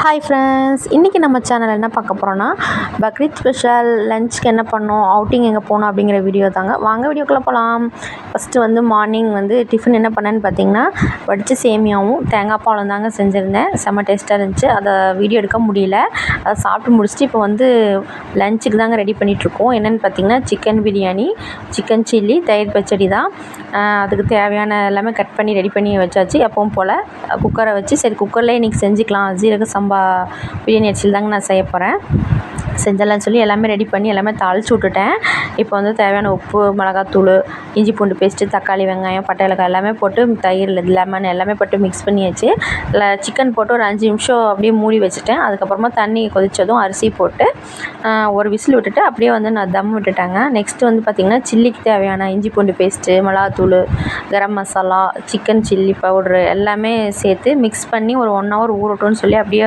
Hi friends இன்றைக்கி நம்ம channel என்ன பார்க்க போகிறோன்னா பக்ரீத் ஸ்பெஷல் லஞ்சுக்கு என்ன பண்ணோம் அவுட்டிங் எங்கே போனோம் அப்படிங்கிற வீடியோ தாங்க. வாங்க வீடியோக்குள்ளே போகலாம் ஃபஸ்ட்டு வந்து மார்னிங் வந்து டிஃபன் என்ன பண்ணேன்னு பார்த்தீங்கன்னா வடித்த சேமியாவும் தேங்காய் பாலும் தாங்க செஞ்சுருந்தேன். செம்ம டேஸ்ட்டாக இருந்துச்சு. அதை வீடியோ எடுக்க முடியல. அதை சாப்பிட்டு முடிச்சுட்டு இப்போ வந்து லஞ்சுக்கு தாங்க ரெடி பண்ணிகிட்ருக்கோம் என்னென்னு பார்த்தீங்கன்னா சிக்கன் பிரியாணி சிக்கன் சில்லி தயிர் பச்சடி தான். அதுக்கு தேவையான எல்லாமே கட் பண்ணி ரெடி பண்ணி வச்சாச்சு. எப்பவும் போல் குக்கரை வச்சு சரி குக்கர்லேயே இன்றைக்கி செஞ்சுக்கலாம். ஜீரக சம்பா பிரியாணி அரிசியில் தாங்க நான் செய்ய போகிறேன் செஞ்சிடலாம்னு சொல்லி எல்லாமே ரெடி பண்ணி எல்லாமே தாளித்து விட்டுட்டேன். இப்போ வந்து தேவையான உப்பு மிளகாத்தூள் இஞ்சி பூண்டு பேஸ்ட்டு தக்காளி வெங்காயம் பட்டையலக்காய் எல்லாமே போட்டு தயிர் லெமன் எல்லாமே போட்டு மிக்ஸ் பண்ணியாச்சு. இல்லை சிக்கன் போட்டு ஒரு அஞ்சு நிமிஷம் அப்படியே மூடி வச்சுட்டேன். அதுக்கப்புறமா தண்ணி கொதித்ததும் அரிசி போட்டு ஒரு விசில் விட்டுட்டு அப்படியே வந்து நான் தம் விட்டுட்டாங்க. நெக்ஸ்ட் வந்து பார்த்திங்கன்னா சில்லிக்கு தேவையான இஞ்சி பூண்டு பேஸ்ட்டு மிளகாத்தூள் garam masala chicken chilli powder எல்லாமே சேர்த்து மிக்ஸ் பண்ணி ஒரு ஒன் ஹவர் ஊறட்டும்னு சொல்லி அப்படியே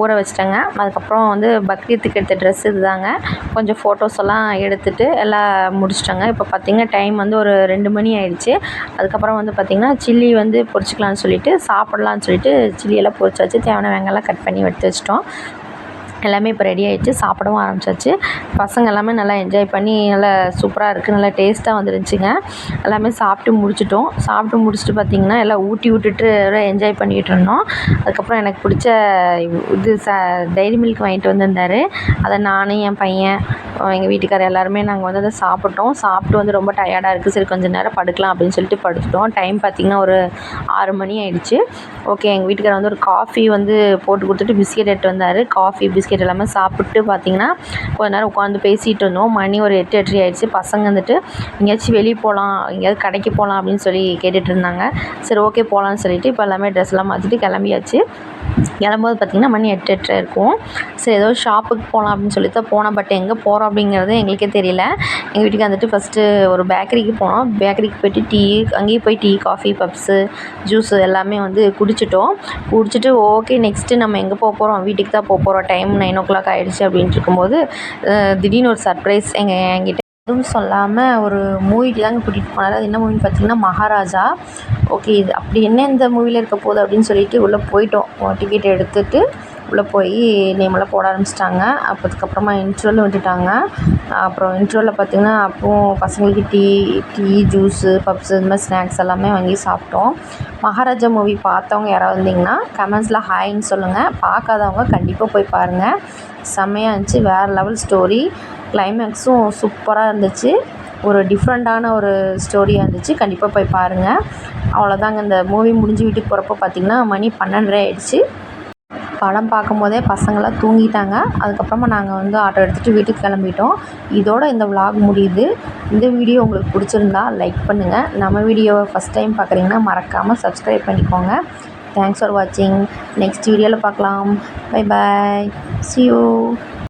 ஊற வச்சிட்டேங்க. அதுக்கப்புறம் வந்து பக்ரீத்துக்கு எடுத்த ட்ரெஸ் இதுதாங்க. கொஞ்சம் ஃபோட்டோஸ் எல்லாம் எடுத்துகிட்டு எல்லாம் முடிச்சிட்டேங்க. இப்போ பார்த்திங்கன்னா டைம் வந்து ஒரு ஒரு ரெண்டு மணி ஆயிடுச்சு. அதுக்கப்புறம் வந்து பார்த்திங்கன்னா சில்லி வந்து பொரிச்சிக்கலாம்னு சொல்லிட்டு சாப்பிட்லான்னு சொல்லிட்டு சில்லியெல்லாம் பொரிச்சாச்சு. தேவையான வெங்காயம்லாம் கட் பண்ணி எடுத்து வச்சிட்டோம். எல்லாமே இப்போ ரெடி ஆகிடுச்சு சாப்பிடவும் ஆரம்பிச்சாச்சு. பசங்க எல்லாமே நல்லா என்ஜாய் பண்ணி நல்லா சூப்பராக இருக்குது நல்லா டேஸ்ட்டாக வந்துருந்துச்சுங்க. எல்லாமே சாப்பிட்டு முடிச்சிட்டோம். சாப்பிட்டு முடிச்சுட்டு பார்த்திங்கன்னா எல்லாம் ஊட்டி விட்டுட்டு என்ஜாய் பண்ணிகிட்டு இருந்தோம். அதுக்கப்புறம் எனக்கு பிடிச்ச இது ச டைரி மில்க் வாங்கிட்டு வந்திருந்தார். அதை நான் என் பையன் எங்கள் வீட்டுக்காரர் எல்லாருமே நாங்கள் வந்து அதை சாப்பிட்டோம். சாப்பிட்டு வந்து ரொம்ப டயர்டாக இருக்குது சரி கொஞ்சம் நேரம் படுக்கலாம் அப்படின்னு சொல்லிட்டு படுத்துட்டோம். டைம் பார்த்திங்கன்னா ஒரு ஆறு மணி ஆயிடுச்சு. ஓகே எங்கள் வீட்டுக்காரர் வந்து ஒரு காஃபி வந்து போட்டு கொடுத்துட்டு பிஸ்கெட் எடுத்து வந்தார். காஃபி பிஸ்கெட் எல்லாமே சாப்பிட்டு பார்த்திங்கன்னா கொஞ்ச நேரம் உட்காந்து பேசிகிட்டு இருந்தோம். மணி ஒரு எட்டு எட்டு ஆயிடுச்சு. பசங்க வந்துட்டு எங்கேயாச்சும் வெளியே போகலாம் எங்கேயாவது கடைக்கு போகலாம் அப்படின்னு சொல்லி கேட்டுட்டு இருந்தாங்க. சரி ஓகே போகலான்னு சொல்லிட்டு இப்போ எல்லாமே ட்ரெஸ்லாம் மாற்றிட்டு கிளம்பியாச்சு. இளம்போது பார்த்திங்கன்னா மணி எட்டு எட்டு இருக்கும். சரி ஏதோ ஷாப்புக்கு போகலாம் அப்படின்னு சொல்லி தான் போனோம் பட் எங்கே போகிறோம் அப்படிங்கிறது எங்களுக்கே தெரியல. எங்கள் வீட்டுக்கு வந்துட்டு ஃபஸ்ட்டு ஒரு பேக்கரிக்கு போனோம். பேக்கரிக்கு போயிட்டு டீ அங்கேயும் போய் டீ காஃபி பப்ஸு ஜூஸு எல்லாமே வந்து குடிச்சிட்டோம். குடிச்சிட்டு ஓகே நெக்ஸ்ட்டு நம்ம எங்கே போக போகிறோம் வீட்டுக்கு தான் போக போகிறோம் டைம் நைன் ஓ கிளாக் ஆகிடுச்சு அப்படின்ட்டு இருக்கும்போது திடீர்னு ஒரு சர்ப்ரைஸ் எங்கள் என்கிட்ட எதுவும் சொல்லாமல் ஒரு மூவிக்கு தாங்க கூட்டிகிட்டு போனார். அது என்ன மூவின்னு பார்த்தீங்கன்னா மகாராஜா. ஓகே இது அப்படி என்ன இந்த மூவியில் இருக்க போகுது அப்படின்னு சொல்லிட்டு உள்ளே போயிட்டோம். டிக்கெட் எடுத்துகிட்டு உள்ளே போய் நேமெல்லாம் போட ஆரம்பிச்சிட்டாங்க. அப்போ அதுக்கப்புறமா இன்ட்ரோவில் விட்டுட்டாங்க அப்புறம் இன்ட்ரோவில் பார்த்தீங்கன்னா அப்போது பசங்களுக்கு டீ டீ ஜூஸு பப்ஸு இந்த மாதிரி ஸ்நாக்ஸ் எல்லாமே வாங்கி சாப்பிட்டோம். மகாராஜா மூவி பார்த்தவங்க யாராவது இருந்தீங்கன்னா கமெண்ட்ஸில் ஹாய்ன்னு சொல்லுங்கள் பார்க்காதவங்க கண்டிப்பாக போய் பாருங்கள் செம்மையாக இருந்துச்சு. வேறு லெவல் ஸ்டோரி கிளைமேக்ஸும் சூப்பராக இருந்துச்சு. ஒரு டிஃப்ரெண்ட்டான ஒரு ஸ்டோரியாக இருந்துச்சு. கண்டிப்பாக போய் பாருங்கள் அவ்வளோதாங்க இந்த மூவி முடிஞ்சு வீட்டுக்கு போகிறப்போ பார்த்திங்கன்னா மணி பன்னெண்டரை ஆயிடுச்சு. படம் பார்க்கும்போதே பசங்களாம் தூங்கிட்டாங்க. அதுக்கப்புறமா நாங்கள் வந்து ஆட்டோ எடுத்துகிட்டு வீட்டுக்கு கிளம்பிட்டோம். இதோட இந்த vlog முடியுது. இந்த வீடியோ உங்களுக்கு பிடிச்சிருந்தா லைக் பண்ணுங்கள் நம்ம வீடியோவை ஃபஸ்ட் டைம் பார்க்குறீங்கன்னா மறக்காமல் சப்ஸ்கிரைப் பண்ணிக்கோங்க. தேங்க்ஸ் ஃபார் வாட்சிங் நெக்ஸ்ட் வீடியோவில் பார்க்கலாம் பை பாய் see